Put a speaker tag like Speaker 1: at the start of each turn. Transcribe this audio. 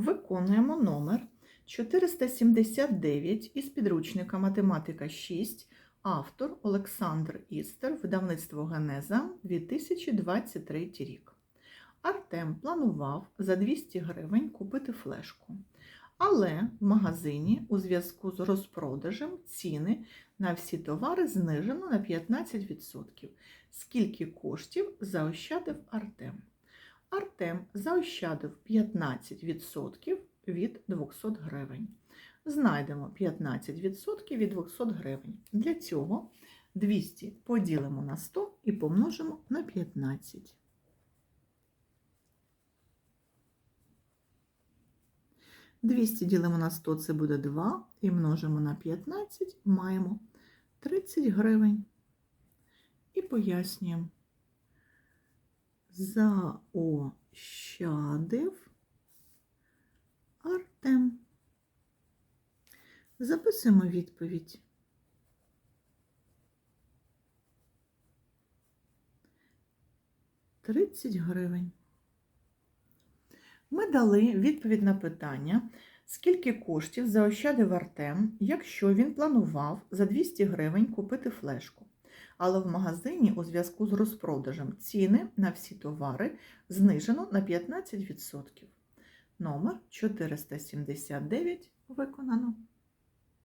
Speaker 1: Виконуємо номер 479 із підручника Математика 6, автор Олександр Істер, видавництво Генеза 2023 рік. Артем планував за 200 гривень купити флешку. Але в магазині у зв'язку з розпродажем ціни на всі товари знижено на 15%. Скільки коштів заощадив Артем? Артем заощадив 15% від 200 гривень. Знайдемо 15% від 200 гривень. Для цього 200 поділимо на 100 і помножимо на 15. Двісті ділимо на 100, це буде 2, і множимо на 15, маємо 30 гривень. І пояснюємо. Заощадив Артем. Записуємо відповідь. Тридцять гривень. Ми дали відповідь на питання, скільки коштів заощадив Артем, якщо він планував за 200 гривень купити флешку. Але в магазині у зв'язку з розпродажем ціни на всі товари знижено на 15%. Номер 479 виконано.